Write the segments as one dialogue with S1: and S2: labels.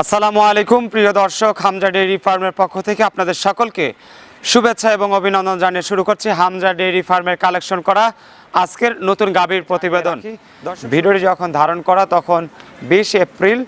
S1: আসসালামু আলাইকুম প্রিয় দর্শক হামজা ডেইরি ফার্মের পক্ষ থেকে আপনাদের সকলকে শুভেচ্ছা এবং অভিনন্দন জানিয়ে শুরু করছি হামজা ডেইরি ফার্মের কালেকশন করা আজকের নতুন গাভীর প্রতিবেদন। ভিডিওটি যখন ধারণ করা তখন বিশ এপ্রিল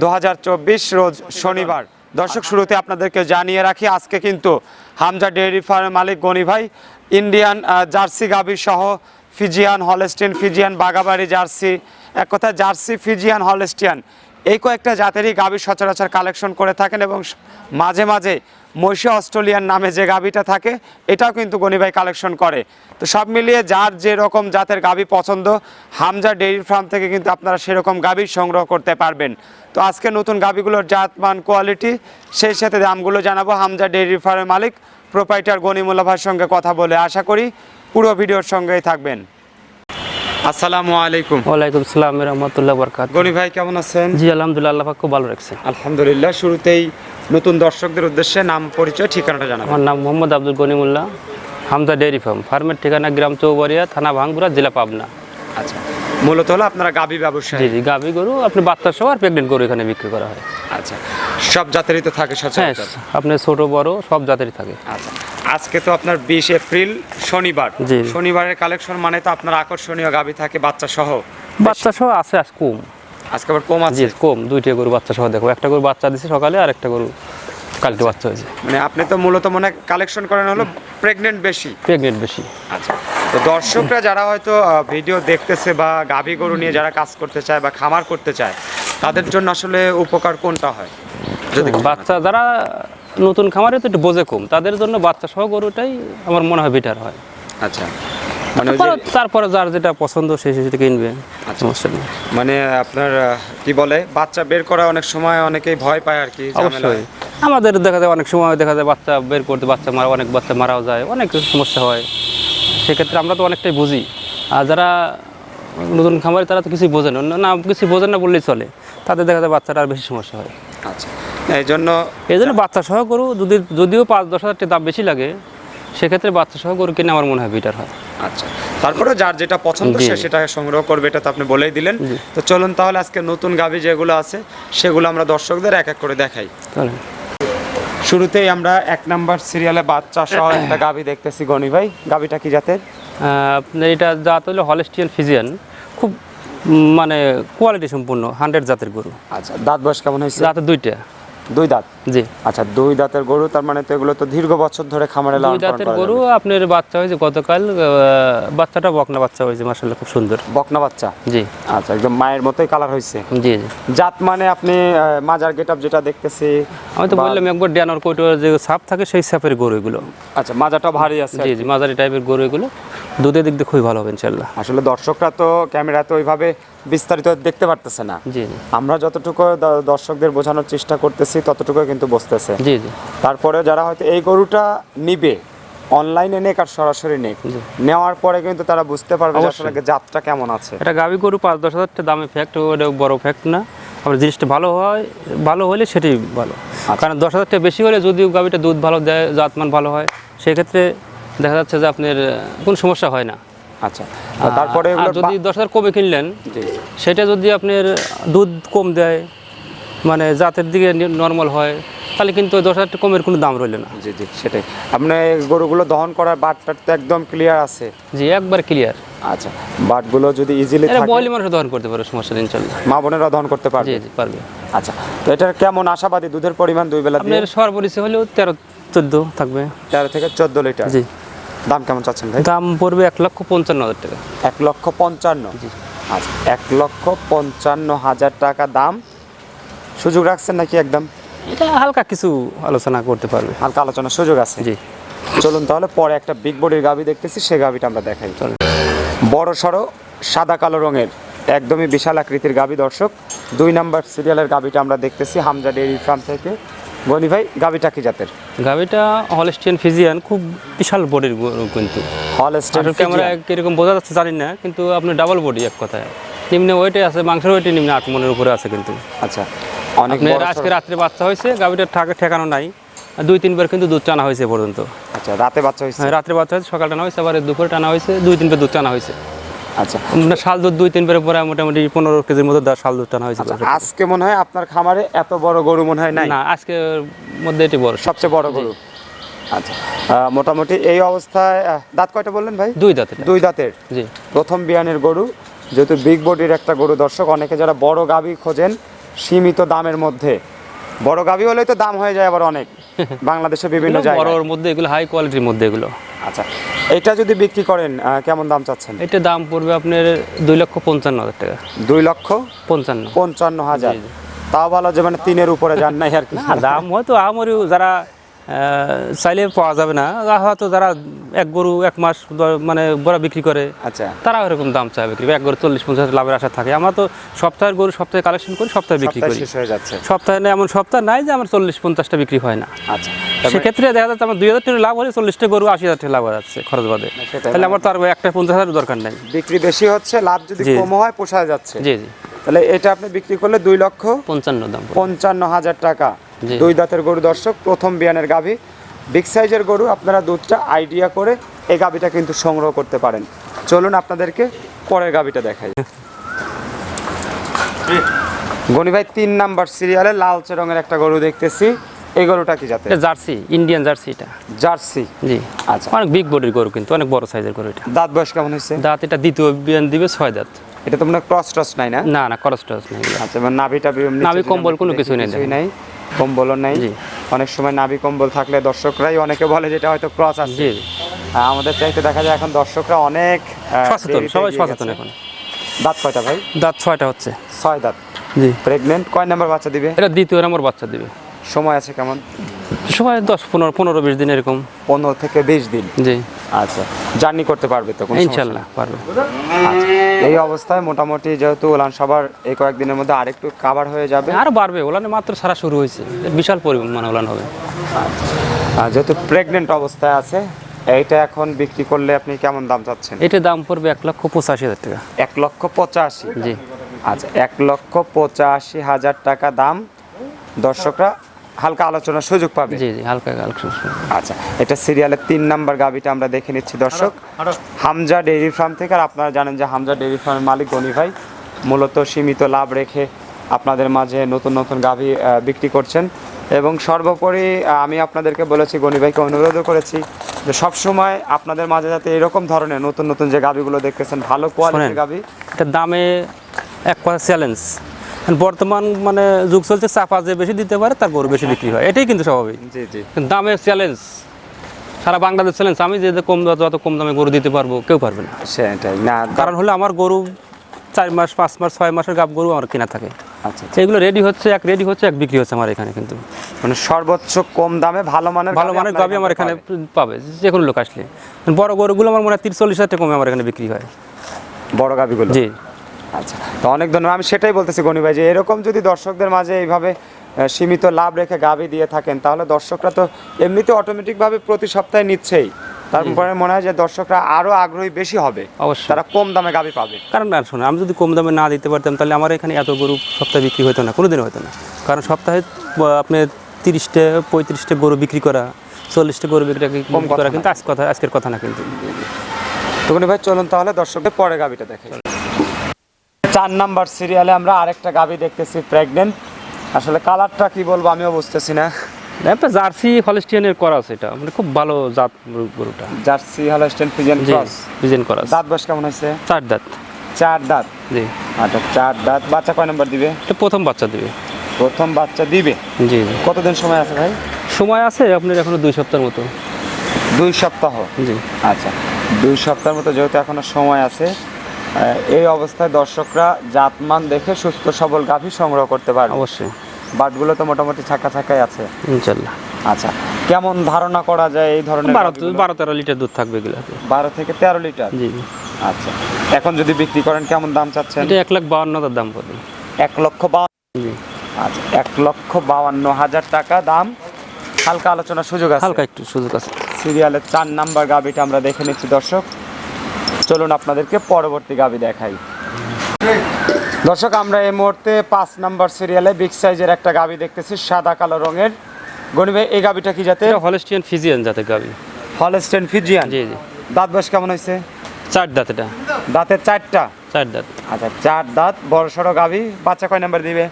S1: দু হাজার চব্বিশ রোজ শনিবার। দর্শক শুরুতে আপনাদেরকে জানিয়ে রাখি আজকে কিন্তু হামজা ডেইরি ফার্মের মালিক গনি ভাই ইন্ডিয়ান জার্সি গাভীর সহ ফিজিয়ান হলেস্টিন ফিজিয়ান বাগাবাড়ি জার্সি, এক কথায় জার্সি, ফিজিয়ান, হলেস্টিয়ান, এই কয়েকটা জাতেরই গাভী সচরাচর কালেকশন করে থাকেন এবং মাঝে মাঝে মহিষী অস্ট্রেলিয়ান নামে যে গাভীটা থাকে, এটাও কিন্তু গনিভাই কালেকশন করে। তো সব মিলিয়ে যার যে রকম জাতের গাভী পছন্দ, হামজা ডেইরি ফার্ম থেকে কিন্তু আপনারা সেরকম গাভী সংগ্রহ করতে পারবেন। তো আজকে নতুন গাভীগুলোর জাত মান কোয়ালিটি সেই সাথে দামগুলো জানাব হামজা ডেইরি ফার্মের মালিক। প্রোপাইটার গনিমুল্লা ভাইয়ের সঙ্গে কথা বলে আশা করি পুরো ভিডিওর সঙ্গেই থাকবেন। আসসালামু আলাইকুম।
S2: ওয়ালাইকুম সালাম রহমতুল্লাহ বরকাত
S1: গনি ভাই কেমন আছেন?
S2: জি আলহামদুলিল্লাহ আল্লাহ পাক খুব ভালো রাখছে।
S1: আলহামদুলিল্লাহ শুরুতেই নতুন দর্শকদের উদ্দেশ্যে নাম পরিচয় ঠিকানাটা জানাবেন।
S2: আমার নাম মোহাম্মদ আব্দুল গনিমুল্লাহ হামদা ডেয়ারি ফার্ম। ফার্মের ঠিকানা গ্রাম চৌবাড়িয়া থানা ভাঙ্গুরা জেলা পাবনা।
S1: আচ্ছা। মূলত হলো আপনারা গাবি ব্যবসায়ী।
S2: জি গাভী গরু আপনি বাচ্চা সহ আর প্রেগনেন্ট গরু এখানে বিক্রি করা হয়।
S1: আচ্ছা সব জাতেরই তো থাকে
S2: হ্যাঁ আপনি ছোট বড় সব জাতেরই থাকে।
S1: আচ্ছা আজকে তো আপনার বিশ এপ্রিল শনিবার।
S2: জি।
S1: শনিবারের কালেকশন মানে তো আপনার আকর্ষণীয় গাবি থাকে বাচ্চা সহ।
S2: বাচ্চা সহ আছে আজ কম।
S1: আজকে আবার কম
S2: জি
S1: আছে?
S2: কম। দুইটা গরু বাচ্চা সহ দেখো। একটা গরু বাচ্চা দিছে সকালে আর একটা গরু কালকে বাচ্চা হয়েছে।
S1: মানে আপনি তো মূলত মনে কালেকশন করেন হলো প্রেগনেন্ট বেশি।
S2: প্রেগনেন্ট বেশি।
S1: আচ্ছা। তো দর্শকরা যারা হয়তো ভিডিও দেখতেছে বা গাভী গরু নিয়ে যারা কাজ করতে চায় বা খামার করতে চায় তাদের জন্য আসলে উপকার কোনটা হয়? যদি
S2: বাচ্চা যারা নতুন খামারে তো একটু বোঝে কম তাদের জন্য বাচ্চা সহ গরুটাই আমার মনে হয় বেটার হয়।
S1: আচ্ছা। মানে
S2: তারপরে- যার যেটা পছন্দ সেই সেটা কিনবে
S1: আচ্ছা।
S2: সমস্যা নেই।
S1: মানে আপনার কি বলে বাচ্চা বের করা অনেক সময় অনেকেই ভয় পায় আর কি
S2: অবশ্যই। আমাদের দেখা যায় অনেক সময় দেখা যায় বাচ্চা বের করতে বাচ্চা মারা অনেক বাচ্চা মারাও যায় অনেক সমস্যা হয়। সেক্ষেত্রে আমরা তো অনেকটাই বুঝি। আর যারা নতুন খামারে তারা তো কিছুই বোঝেন না। না কিছু বোঝেন না বললেই চলে। তাদের দেখা যায় বাচ্চাটা আর বেশি সমস্যা হয়।
S1: আচ্ছা। এই জন্য
S2: এই জন্য বাচ্চা সহ গরু যদি যদিও পাঁচ দশ হাজার টাকা দাম বেশি লাগে সেক্ষেত্রে বাচ্চা সহ গরু কিনে আমার মনে হয় বেটার হয়।
S1: আচ্ছা তারপরে যার যেটা পছন্দ। সে সেটা সংগ্রহ করবে এটা তো আপনি বলেই দিলেন। তো চলুন তাহলে আজকে নতুন গাভী যেগুলো আছে সেগুলো আমরা দর্শকদের এক এক করে দেখাই।
S2: তাহলে।
S1: শুরুতেই আমরা এক নাম্বার সিরিয়ালে বাচ্চা সহ একটা গাভী দেখতেছি গনি ভাই। গাভীটা কি জাতের?
S2: আপনার এটা জাত হলো হলেস্টিয়ান ফিজিয়ান খুব মানে কোয়ালিটি সম্পূর্ণ হান্ড্রেড জাতের গরু।
S1: আচ্ছা দাঁত বয়স কেমন হয়েছে?
S2: জাতের দুইটা।
S1: দুই দাঁত?
S2: জি।
S1: আচ্ছা দুই দাঁতের গরু তার মানে তো এগুলো তো দীর্ঘ বছর ধরে খামারে লালন পালন
S2: দাঁতের গরু আপনার বাচ্চা হয়েছে গতকাল বাচ্চাটা বকনা বাচ্চা হয়েছে মাসাল্লাহ খুব সুন্দর।
S1: বকনা বাচ্চা?
S2: জি।
S1: আচ্ছা একদম মায়ের মতোই কালার হয়েছে।
S2: জি জি।
S1: জাত মানে আপনি মাজার গেটআপ যেটা দেখতেছি
S2: আমি তো বললাম একবার ড্যানোর কোটোর যে সাপ থাকে সেই সাপের গরু এগুলো।
S1: আচ্ছা মাজাটা ভারী আছে
S2: জি জি মাঝারি টাইপের গরু এগুলো। দুধের দিক দিয়ে খুবই ভালো হবে ইনশাল্লাহ
S1: আসলে দর্শকরা তো ক্যামেরা তো ওইভাবে বিস্তারিত দেখতে পারতেছে না। আমরা যতটুকু দর্শকদের বোঝানোর চেষ্টা করতেছি ততটুকু কিন্তু
S2: বসতেছে
S1: তারপরে যারা হয়তো এই গরুটা নিবে অনলাইনে নেক আর সরাসরি নেক নেওয়ার পরে কিন্তু তারা বুঝতে পারবে আসলে জাতটা কেমন আছে।
S2: এটা গাভি গরু পাঁচ দশ হাজার দামে ফ্যাক্ট ওটা বড় ফ্যাক্ট না। আবার জিনিসটা ভালো হয় ভালো হলে সেটাই ভালো। কারণ দশ হাজার টাকা বেশি হলে যদিও গাভিটা দুধ ভালো দেয় জাতমান ভালো হয় সেক্ষেত্রে দেখা যাচ্ছে যে আপনার কোনো সমস্যা হয় না।
S1: আচ্ছা। তারপরে
S2: যদি দশ হাজার কমে কিনলেন সেটা যদি আপনার দুধ কম দেয় মানে জাতের দিকে নর্মাল হয় তাহলে কিন্তু ওই দশ হাজার কমের কোনো দাম রইল না।
S1: জি জি সেটাই। আপনার গরুগুলো দহন করার বাটটা তো একদম ক্লিয়ার আছে।
S2: জি একবার ক্লিয়ার
S1: আচ্ছা বাটগুলো যদি ইজিলি
S2: এটা
S1: থাকে
S2: বয়লি মানুষ দহন করতে পারে সমস্যা দিন চলবে
S1: মা বোনেরা দহন করতে পারবে?
S2: জি জি পারবে।
S1: আচ্ছা তো এটার কেমন আশাবাদী? দুধের পরিমাণ দুই বেলা দিয়ে?
S2: আপনার সর্বনিচে হলেও তেরো চোদ্দ থাকবে।
S1: তেরো থেকে চোদ্দ লিটার।
S2: জি।
S1: দাম কেমন চাচ্ছেন ভাই?
S2: দাম পড়বে এক লক্ষ পঞ্চান্ন হাজার টাকা।
S1: এক লক্ষ পঞ্চান্ন? আচ্ছা এক লক্ষ পঞ্চান্ন হাজার টাকা দাম। সুযোগ রাখছেন নাকি একদম?
S2: এটা হালকা কিছু আলোচনা করতে পারবে।
S1: হালকা আলোচনার সুযোগ আছে।
S2: জি।
S1: চলুন তাহলে পরে একটা বিগ বডির গাবি দেখতেছি সে গাবিটা আমরা দেখাই।
S2: চলুন।
S1: বড় সড়ো সাদা কালো রঙের একদমই বিশাল আকৃতির গাবি দর্শক। দুই নাম্বার সিরিয়ালের গাবিটা আমরা দেখতেছি হামজা ডেয়ারি ফার্ম থেকে। গনি ভাই গাবিটা কি জাতের?
S2: গাভিটা হলস্টিয়ান ফিজিয়ান খুব বিশাল বডির গরু কিন্তু।
S1: হল স্টেট
S2: ক্যামেরা কীরকম বোঝা যাচ্ছে জানি না কিন্তু আপনি ডাবল বডি এক কথায়। নিম্নে ওয়েটে আছে মাংসের ওয়েটে নিম্নে আট মনের উপরে আছে কিন্তু।
S1: আচ্ছা অনেক
S2: আজকে রাত্রে বাচ্চা হয়েছে গাভিটার ঠাকে ঠেকানো নাই। দুই তিনবার কিন্তু দুধ টানা হয়েছে পর্যন্ত।
S1: আচ্ছা রাতে বাচ্চা হয়েছে?
S2: হ্যাঁ রাত্রে বাচ্চা হয়েছে সকাল টানা হয়েছে আবার দুপুরে টানা হয়েছে দুই তিনবার দুধ টানা হয়েছে।
S1: আচ্ছা।
S2: মানে শাল দুধ দুই তিন পরে মোটামুটি পনেরো কেজির মতো শাল দুধ টানা হয়েছে
S1: আচ্ছা, আজকে মনে হয় আপনার খামারে এত বড় গরু মনে হয় নাই?
S2: না আজকে মধ্যে এটি বড়।
S1: সবচেয়ে বড় গরু। আচ্ছা মোটামুটি এই অবস্থায় দাঁত কয়টা বললেন ভাই?
S2: দুই দাঁতের
S1: দুই দাঁতের।
S2: জি।
S1: প্রথম বিয়ানের গরু যেহেতু বিগ বডির একটা গরু দর্শক অনেকে যারা বড় গাভী খোঁজেন সীমিত দামের মধ্যে। বড় গাভী হলেই তো দাম হয়ে যায় আবার অনেক। বাংলাদেশে বিভিন্ন জায়গায়।
S2: বড়োর মধ্যে এগুলো হাই কোয়ালিটির মধ্যে এগুলো।
S1: আচ্ছা এটা যদি বিক্রি করেন কেমন দাম চাচ্ছেন?
S2: এটা দাম পড়বে আপনার দুই লক্ষ পঞ্চান্ন হাজার টাকা।
S1: দুই লক্ষ
S2: পঞ্চান্ন।
S1: পঞ্চান্ন হাজার। তাও ভালো যে মানে তিনের উপরে যান নাই আর কি।
S2: দাম হয়তো আমারও যারা চাইলে পাওয়া যাবে না। হয়তো যারা এক গরু এক মাস মানে বড় বিক্রি করে
S1: আচ্ছা।
S2: তারা এরকম দাম চায় বিক্রি এক গরু চল্লিশ পঞ্চাশ লাভের আশা থাকে। আমরা তো সপ্তাহের গরু সপ্তাহে কালেকশন করি সপ্তাহে বিক্রি করি।
S1: হয়ে
S2: সপ্তাহে এমন সপ্তাহ নাই যে আমার চল্লিশ পঞ্চাশটা বিক্রি হয় না।
S1: আচ্ছা।
S2: সেক্ষেত্রে দেখা যাচ্ছে আমার দুই হাজার টাকা লাভ হলে চল্লিশটা গরু আশি হাজার টাকা লাভ যাচ্ছে খরচ বাদে। তাহলে আমার তো আর একটা পঞ্চাশ হাজার দরকার নেই।
S1: বিক্রি বেশি হচ্ছে লাভ যদি কম হয় পোষায় যাচ্ছে।
S2: জি জি।
S1: তাহলে এটা আপনি বিক্রি করলে দুই লক্ষ
S2: পঞ্চান্ন দাম
S1: পঞ্চান্ন হাজার টাকা। দুই দাঁতের গরু দর্শক প্রথম বিয়ানের গাভী। বিগ সাইজের গরু আপনারা দুধটা আইডিয়া করে এই গাভীটা কিন্তু সংগ্রহ করতে পারেন। চলুন আপনাদেরকে পরের গাভীটা দেখাই। গনি ভাই তিন নাম্বার সিরিয়ালে লালচে রঙের একটা গরু দেখতেছি। এই গরুটা কি জাতের?
S2: এটা জার্সি ইন্ডিয়ান জার্সি এটা।
S1: জার্সি?
S2: জি।
S1: আচ্ছা।
S2: অনেক বিগ বডির গরু কিন্তু অনেক বড় সাইজের গরু এটা।
S1: দাঁত বয়স কেমন হয়েছে?
S2: দাঁত এটা দ্বিতীয় বিয়ান দিবে ছয় দাঁত।
S1: এটা তো মনে ক্রস টস নাই না?
S2: না না ক্রস টরচ নেই।
S1: আচ্ছা মানে নাভি টাভি এমনি
S2: নাভি কম্বল কোনো কিছু নেই
S1: নাই। কম্বলও নাই। অনেক সময় নাভি কম্বল থাকলে দর্শকরাই অনেকে বলে যেটা হয়তো ক্রস আছে। আমাদের চাইতে দেখা যায় এখন দর্শকরা অনেক
S2: সচেতন সবাই সচেতন এখন।
S1: দাঁত কয়টা ভাই?
S2: দাঁত ছয়টা হচ্ছে।
S1: ছয় দাঁত।
S2: জি।
S1: প্রেগনেন্ট কয় নাম্বার বাচ্চা দিবে?
S2: এটা দ্বিতীয় নম্বর বাচ্চা দিবে।
S1: সময় আছে কেমন?
S2: সময় দশ পনেরো পনেরো বিশ দিন এরকম।
S1: পনেরো থেকে বিশ দিন।
S2: জি।
S1: আচ্ছা জার্নি করতে পারবে তো
S2: ইনশাল্লাহ পারবে।
S1: আচ্ছা, এই অবস্থায় মোটামুটি যেহেতু উলান সবার এই কয়েকদিনের মধ্যে আরেকটু কাভার হয়ে যাবে।
S2: আরও বাড়বে ওলানে মাত্র সারা শুরু হয়েছে বিশাল পরিমাণ ওলান হবে।
S1: আর যেহেতু প্রেগনেন্ট অবস্থায় আছে এইটা এখন বিক্রি করলে আপনি কেমন দাম চাচ্ছেন?
S2: এটার দাম পড়বে এক লক্ষ পঁচাশি হাজার টাকা।
S1: এক লক্ষ পঁচাশি?
S2: জি।
S1: আচ্ছা এক লক্ষ পঁচাশি হাজার টাকা দাম। দর্শকরা হালকা আলোচনার সুযোগ পাবে।
S2: জি জি হালকা হালকা
S1: আচ্ছা এটা সিরিয়ালের তিন নাম্বার গাবিটা আমরা দেখে নিচ্ছি দর্শক। হামজা ডেইরি ফার্ম থেকে আর আপনারা জানেন যে হামজা ডেইরি ফার্মের মালিক গনি ভাই মূলত সীমিত লাভ রেখে আপনাদের মাঝে নতুন নতুন গাভি বিক্রি করছেন। এবং সর্বোপরি আমি আপনাদেরকে বলেছি গনি ভাইকে অনুরোধও করেছি যে সবসময় আপনাদের মাঝে যাতে এরকম ধরনের নতুন নতুন যে গাভিগুলো দেখতেছেন ভালো কোয়ালিটির। গাভি।
S2: দামে এক কথা চ্যালেঞ্জ বর্তমান মানে যুগ চলছে চাপা যে বেশি দিতে পারে তার গরু বেশি বিক্রি হয়। এটাই কিন্তু স্বাভাবিক।
S1: জি জি।
S2: দামের চ্যালেঞ্জ সারা বাংলাদেশ চ্যালেঞ্জ আমি যে কম যত কম দামে গরু দিতে পারব কেউ পারবে না।
S1: সেটাই না
S2: কারণ হলো আমার গরু চার মাস পাঁচ মাস ছয় মাসের গাব গরু আমার কেনা থাকে।
S1: আচ্ছা
S2: এগুলো রেডি হচ্ছে এক রেডি হচ্ছে এক বিক্রি হচ্ছে আমার এখানে কিন্তু।
S1: মানে সর্বোচ্চ কম দামে ভালো মানের
S2: ভালো মানের গাবি আমার এখানে পাবে যে কোনো লোক আসলে। বড় গরুগুলো আমার মনে হয় তিরিশ চল্লিশ হাজার টাকা কমে আমার এখানে বিক্রি হয়।
S1: বড় গাবিগুলো
S2: জি।
S1: আচ্ছা তো অনেক ধন্যবাদ। আমি সেটাই বলতেছি গনি ভাই যে এরকম যদি দর্শকদের মাঝে এইভাবে সীমিত লাভ রেখে গাবি দিয়ে থাকেন তাহলে দর্শকরা তো এমনিতে অটোমেটিকভাবে প্রতি সপ্তাহে নিচ্ছেই। তারপরে মনে হয় যে দর্শকরা আরও আগ্রহী বেশি হবে
S2: অবশ্যই।
S1: তারা কম দামে গাবি পাবে।
S2: কারণ না শোনো আমি যদি কম দামে না দিতে পারতাম তাহলে আমার এখানে এত গরু সপ্তাহে বিক্রি হতো না কোনোদিন হতো না। কারণ সপ্তাহে আহ, আপনার তিরিশটা পঁয়ত্রিশটা গরু বিক্রি করা চল্লিশটা গরু বিক্রি
S1: কথা
S2: করা কিন্তু আজ কথা আজকের কথা না কিন্তু।
S1: তো গনি ভাই চলুন তাহলে দর্শকদের পরে গাবিটা দেখে চার নাম্বার সিরিয়ালে আমরা আরেকটা গাবি দেখতেছি প্রেগনেন্ট আসলে কালারটা কি বলব আমিও বুঝতেছি না।
S2: একটা জার্সি হলিস্টিয়ানের করা আছে এটা। মানে খুব ভালো জাত গরুটা।
S1: Jersey Holstein Friesian cross
S2: design করা
S1: দাঁত বয়স কেমন হয়েছে?
S2: চার দাঁত।
S1: চার দাঁত?
S2: জি।
S1: আচ্ছা চার দাঁত। বাচ্চা কয় নম্বর দিবে?
S2: এটা প্রথম বাচ্চা দিবে।
S1: প্রথম বাচ্চা দিবে?
S2: জি জি।
S1: কতদিন সময় আছে ভাই?
S2: সময় আছে আপনার এখনও দুই সপ্তাহের মতো।
S1: দুই সপ্তাহ?
S2: জি।
S1: আচ্ছা দুই সপ্তাহের মতো যেহেতু এখনও সময় আছে এই অবস্থায় দর্শকরা জাতমান দেখে সুস্থ সবল গাভী সংগ্রহ করতে পারবে।
S2: অবশ্যই।
S1: বাটগুলো তো মোটামুটি ছাকা ছাকাই আছে।
S2: ইনশাল্লাহ।
S1: আচ্ছা কেমন ধারণা করা যায় এই ধরনের
S2: বারো বারো তেরো লিটার দুধ থাকবে এগুলো
S1: বারো থেকে তেরো লিটার?
S2: জি। জি
S1: আচ্ছা এখন যদি বিক্রি করেন কেমন দাম চাচ্ছেন?
S2: এটা এক লাখ বাউন্ন হাজার দাম পড়বে।
S1: এক লক্ষ বাউন্ন আচ্ছা এক লক্ষ বাউান্ন হাজার টাকা দাম। হালকা আলোচনার সুযোগ আছে।
S2: হালকা একটু সুযোগ আছে।
S1: সিরিয়ালের চার নাম্বার গাবিটা আমরা দেখে নিচ্ছি দর্শক। চলুন আপনাদেরকে পরবর্তী গাবি দেখাই। দর্শক আমরা এই মুহূর্তে পাঁচ নাম্বার সিরিয়ালে বিগ সাইজের একটা গাবি দেখতেছি সাদা কালো রঙের। ভাই এই গাবিটা কি যাতে
S2: হলিস্টিয়ান ফিজিয়ান জাতের গাবি।
S1: হলস্টেন ফিজিয়ান
S2: জি জি।
S1: দাঁত বয়স কেমন হয়েছে?
S2: চার দাঁত এটা।
S1: দাঁতের চারটা?
S2: চার দাঁত।
S1: আচ্ছা চার দাঁত বড় সড়ো গাভী বাচ্চা কয় নাম্বার দিবে?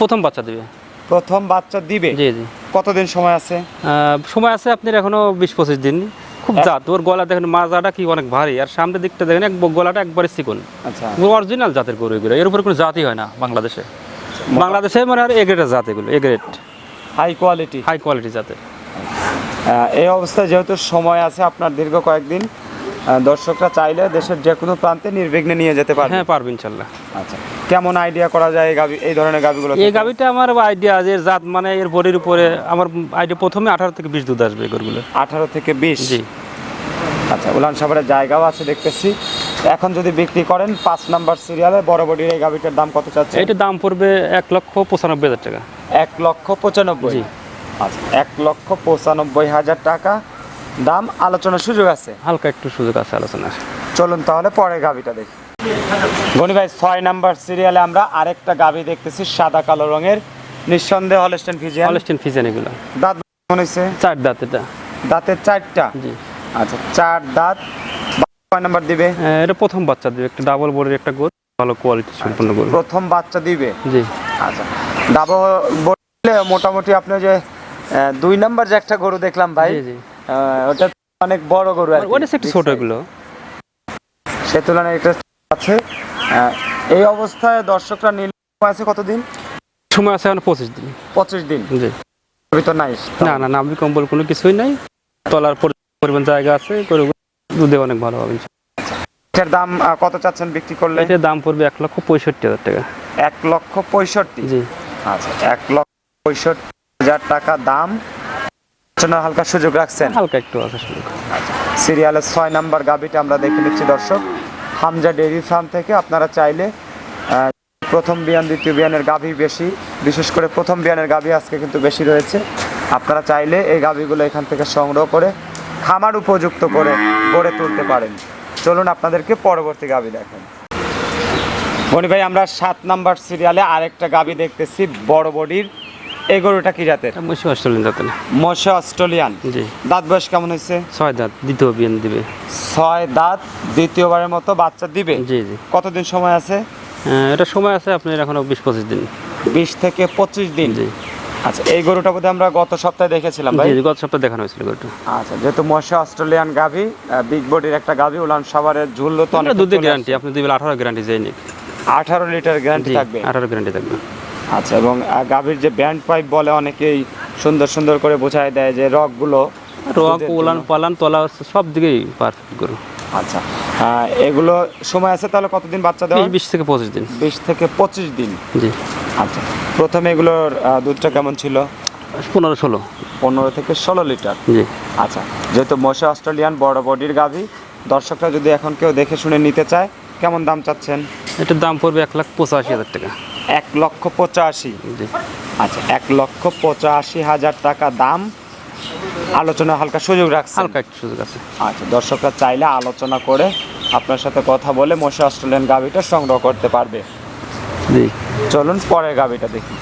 S2: প্রথম বাচ্চা দিবে।
S1: প্রথম বাচ্চা দিবে?
S2: জি জি।
S1: কতদিন সময় আছে?
S2: সময় আছে আপনার এখনও বিশ পঁচিশ দিন। খুব জাত। ওর গলা দেখেন মাজাটা কি অনেক ভারী। আর সামনের দিকটা দেখেন এক গলাটা একবারে চিকন
S1: আচ্ছা।
S2: অরিজিনাল জাতের গরু এগুলো। এর উপরে কোনো জাতই হয় না বাংলাদেশে। বাংলাদেশে মানে আর এগ্রেডের জাত এগুলো A grade
S1: high quality
S2: high quality জাতের।
S1: এই অবস্থায় যেহেতু সময় আছে আপনার দীর্ঘ কয়েকদিন দর্শকরা চাইলে দেশের যে কোনো প্রান্তে নির্বিঘ্নে নিয়ে যেতে পারবে
S2: হ্যাঁ পারবে ইনশাল্লাহ।
S1: আচ্ছা। কেমন আইডিয়া করা যায় এই গাভী এই ধরনের গাভীগুলো
S2: এই গাভিটা আমার আইডিয়া এর জাত মানে এর বডির উপরে আমার আইডিয়া প্রথমে আঠারো থেকে বিশ দুধ আসবে এই গরুগুলো।
S1: আঠারো থেকে বিশ?
S2: জি।
S1: আচ্ছা উলান সাভারের জায়গাও আছে দেখতেছি। এখন যদি বিক্রি করেন পাঁচ নাম্বার সিরিয়ালে বড় বডির এই গাভীটার দাম কত চাচ্ছে
S2: এইটার দাম পড়বে এক লক্ষ পঁচানব্বই হাজার টাকা।
S1: এক লক্ষ পঁচানব্বই?
S2: জি।
S1: আচ্ছা এক লক্ষ পঁচানব্বই হাজার টাকা। দাম আলোচনার সুযোগ আছে?
S2: হালকা একটু সুযোগ আছে আলোচনার।
S1: চলুন তাহলে পরে গাভিটা দেখি। গনি ভাই ছয় নাম্বার সিরিয়ালে আমরা আরেকটা গাভি দেখতেছি সাদা কালো রঙের। নিঃসন্দেহ হলস্টেন ফিজিয়ান
S2: হলস্টিন ফিজেন এগুলো।
S1: দাঁত মনে হয়েছে?
S2: চার দাঁত এটা।
S1: দাঁতের চারটা?
S2: জি।
S1: আচ্ছা চার দাঁত। ছয় নাম্বার দিবে?
S2: এটা প্রথম বাচ্চা দেবে একটা ডাবল বডির একটা গরু ভালো কোয়ালিটি সম্পূর্ণ গরু।
S1: প্রথম বাচ্চা দিবে?
S2: জি।
S1: আচ্ছা ডাবল বললে মোটামুটি আপনি যে দুই নাম্বার যে একটা গরু দেখলাম ভাই ওটা অনেক বড় গরু আর
S2: ওটা একটু ছোট। এগুলো।
S1: সে তুলনায় এটা আছে। এই অবস্থায় দর্শকরা নীল আছে কতদিন?
S2: সময় আছে এখন পঁচিশ দিন।
S1: পঁচিশ দিন?
S2: জি।
S1: তো নাই।
S2: না না নামবি কম্বল কোনো কিছুই নাই। তলার পরি- পরিমাণ জায়গা আছে দুধে অনেক ভালো হবে
S1: এটার দাম কত চাচ্ছেন বিক্রি করলে?
S2: এটার দাম পড়বে এক লক্ষ পঁয়ষট্টি হাজার টাকা।
S1: এক লক্ষ পঁয়ষট্টি?
S2: জি।
S1: আচ্ছা এক লক্ষ পঁয়ষট্টি হাজার টাকা দাম। আলোচনার হালকা সুযোগ রাখছেন?
S2: হালকা একটু আছে শুধু।
S1: সিরিয়ালের ছয় নাম্বার গাবিটা আমরা দেখে নিচ্ছি দর্শক। হামজা ডেইরি ফার্ম থেকে আপনারা চাইলে প্রথম বিয়ান, দ্বিতীয় বিয়ানের গাভী বেশি, বিশেষ করে প্রথম বিয়ানের গাভী আজকে কিন্তু বেশি রয়েছে। আপনারা চাইলে এই গাভীগুলো এখান থেকে সংগ্রহ করে, খামার উপযুক্ত করে গড়ে তুলতে পারেন। চলুন আপনাদেরকে পরবর্তী গাভী দেখেন। মনি ভাই, আমরা সাত নাম্বার সিরিয়ালে আরেকটা গাভী দেখতেছি, বড় বডির এই গরুটা কি জাতের?
S2: মশি অস্ট্রেলিয়ান না।
S1: মশা অস্ট্রেলিয়ান।
S2: জি।
S1: দাঁত বয়স কেমন হয়েছে?
S2: ছয় দাঁত দ্বিতীয় বিয়ান দিবে।
S1: ছয় দাঁত দ্বিতীয়বারের মতো বাচ্চা দিবে?
S2: জি জি।
S1: কতদিন সময় আছে?
S2: এটা সময় আছে আপনার এখনও বিশ পঁচিশ দিন।
S1: বিশ থেকে পঁচিশ দিন?
S2: জি।
S1: আচ্ছা এই গরুটা বোধহয় আমরা গত সপ্তাহে দেখেছিলাম ভাই।
S2: গত সপ্তাহে দেখানো হয়েছিল গরুটা।
S1: আচ্ছা যেহেতু মশা অস্ট্রেলিয়ান গাভি বিগ বডির একটা গাভি উলান সাভারের ঝুললো তো অনেক
S2: দুধের গ্যারান্টি আপনি দুই বেলা আঠারো গ্যারান্টি যায়নি
S1: আঠারো লিটার গ্যারান্টি থাকবে।
S2: আঠারো গ্যারান্টি থাকবে।
S1: আচ্ছা এবং গাভীর যে ব্যান্ড পাইপ বলে অনেকেই সুন্দর সুন্দর করে বোঝায় দেয় যে রকগুলো
S2: রক
S1: জন্য।
S2: পালান তলা সব দিকেই পারফেক্ট গরু
S1: আচ্ছা এগুলো সময় আছে তাহলে কতদিন বাচ্চা দেওয়া
S2: বিশ থেকে পঁচিশ দিন।
S1: বিশ থেকে পঁচিশ দিন।
S2: জি।
S1: আচ্ছা প্রথমে এগুলোর দুধটা কেমন ছিল?
S2: পনেরো ষোলো।
S1: পনেরো থেকে ষোলো লিটার।
S2: জি।
S1: আচ্ছা যেহেতু মশা অস্ট্রেলিয়ান বড় বডির গাভী দর্শকরা যদি এখন কেউ দেখে শুনে নিতে চায় কেমন দাম চাচ্ছেন?
S2: এটার দাম পড়বে এক লাখ পঁচাশি হাজার টাকা।
S1: এক লক্ষ পঁচাশি। আচ্ছা এক লক্ষ পঁচাশি হাজার টাকা দাম। আলোচনা হালকা সুযোগ রাখছে
S2: হালকা একটু সুযোগ আছে।
S1: আচ্ছা দর্শকরা চাইলে আলোচনা করে আপনার সাথে কথা বলে মশা অস্ট্রেলিয়ান গাভিটা সংগ্রহ করতে পারবে।
S2: জি।
S1: চলুন পরের গাভীটা দেখি।